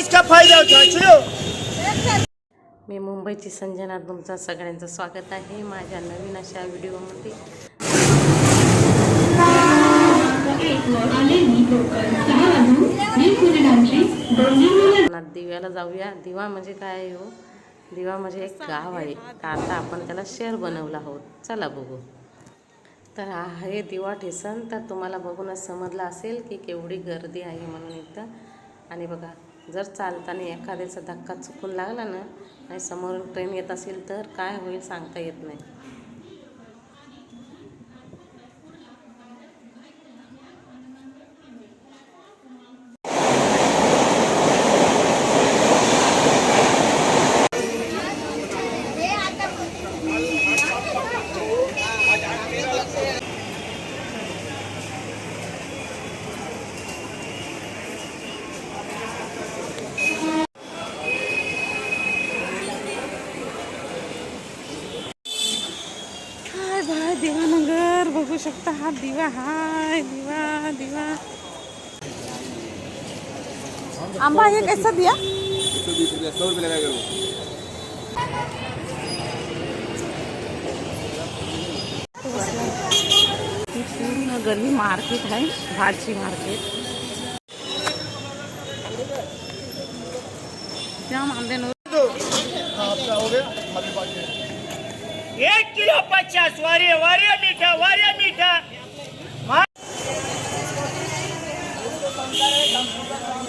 इसका फायदा मी मुंबईची संजना तुमचं सगळ्यांचं स्वागत आहे माझ्या नवीन अशा व्हिडिओमध्ये. दिव्याला जाऊया. दिवा म्हणजे काय आहे हो? दिवा म्हणजे एक गाव आहे. आता आपण त्याला शहर बनवलं आहोत. चला बघू. तर आहे दिवा ठेसन. तर तुम्हाला बघूनच समजलं असेल की केवढी गर्दी आहे म्हणून इथं. आणि बघा जर चालताना एखाद्याचा धक्का चुकून लागला ना आणि समोरून ट्रेन येत असेल तर काय होईल सांगता येत नाही. बघू शकता हा दिवा, हाय, दिवा दिवा। आंबा ये कैसा दिया? ही पूर्ण गल्ली मार्केट है भाजी मार्केट जाम आंबे एक किलो पचास वारे वारे मीठा वारे मीठा.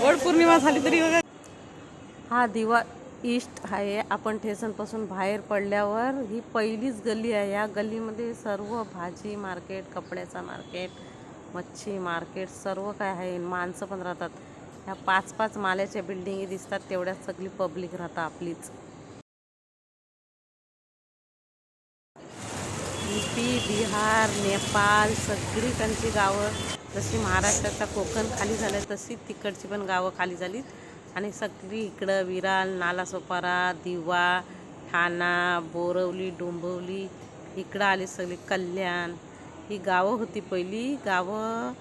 वड पौर्णिमा झाली तरी बघा. हा दिवा ईस्ट आहे. आपण ठेसनपासून बाहेर पडल्यावर ही पहिलीच गल्ली आहे. या गल्लीमध्ये सर्व भाजी मार्केट कपड्याचा मार्केट मच्छी मार्केट सर्व काय आहे. माणसं पण राहतात. ह्या पाच पाच माल्याच्या बिल्डिंगी दिसतात. तेवढ्यात सगळी पब्लिक राहतात आपलीच. युपी बिहार नेपाळ सगळीकडची गावं जशी महाराष्ट्राचा कोकण खाली झालं तशी तिकडची पण गावं खाली झालीत. आणि सगळी इकडं विराल नालासोपारा दिवा ठाणा बोरवली डोंबवली इकडं आली सगळी कल्याण. ही गावं होती पहिली गावं.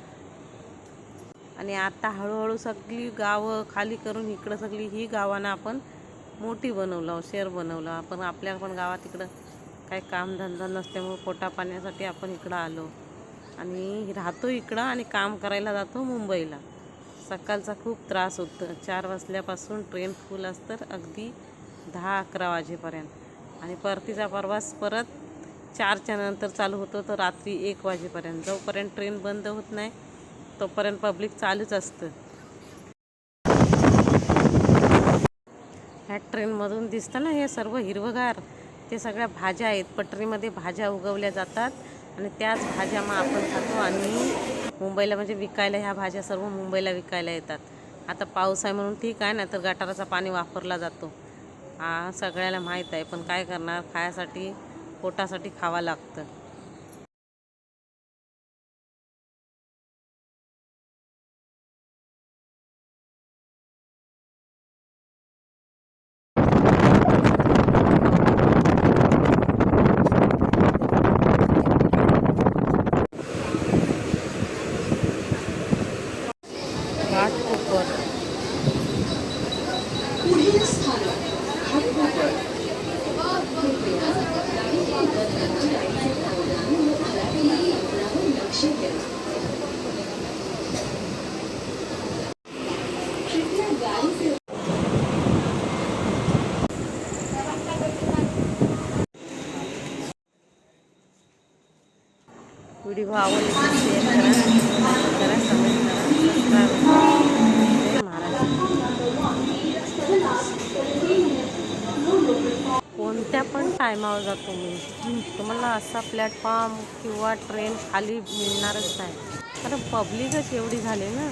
आणि आता हळूहळू सगळी गावं खाली करून इकडं सगळी ही गावांना आपण मोठी बनवलं शहर बनवलं. आपण आपल्या पण गावात इकडं काही कामधंदा नसल्यामुळं पोटा पाण्यासाठी आपण इकडं आलो. आणि राहतो इकडं आणि काम करायला जातो मुंबईला. सकाळचा खूप त्रास होतो. चार वाजल्यापासून ट्रेन फुल असतं. अगदी दहा अकरा वाजेपर्यंत. आणि परतीचा प्रवास परत चारच्या नंतर चालू होतो. तर रात्री एक वाजेपर्यंत. जोपर्यंत ट्रेन बंद होत नाही तोपर्यंत पब्लिक चालूच असतं. ह्या ट्रेनमधून दिसतं ना हे सर्व हिरवगार. ते सगळ्या भाज्या आहेत. पटरीमध्ये भाज्या उगवल्या जातात. आणि त्याच भाज्या मग आपण खातो आणि मुंबईला म्हणजे विकायला ह्या भाज्या सर्व मुंबईला विकायला येतात. आता पाऊस आहे म्हणून ठीक आहे ना तर गटाराचा पाणी वापरला जातो. हा सगळ्याला माहीत आहे पण काय करणार? खायासाठी पोटासाठी खावं लागतं. व्हिडिओ आवडले तर शेअर करा लाईक करा कमेंट करा सबस्क्राईब करा. महाराष्ट्र. कोणत्या पण टायमावर जातो मी तुम्हाला असा प्लॅटफॉर्म किंवा ट्रेन खाली मिळणारच नाही. कारण पब्लिकच एवढी झाली ना.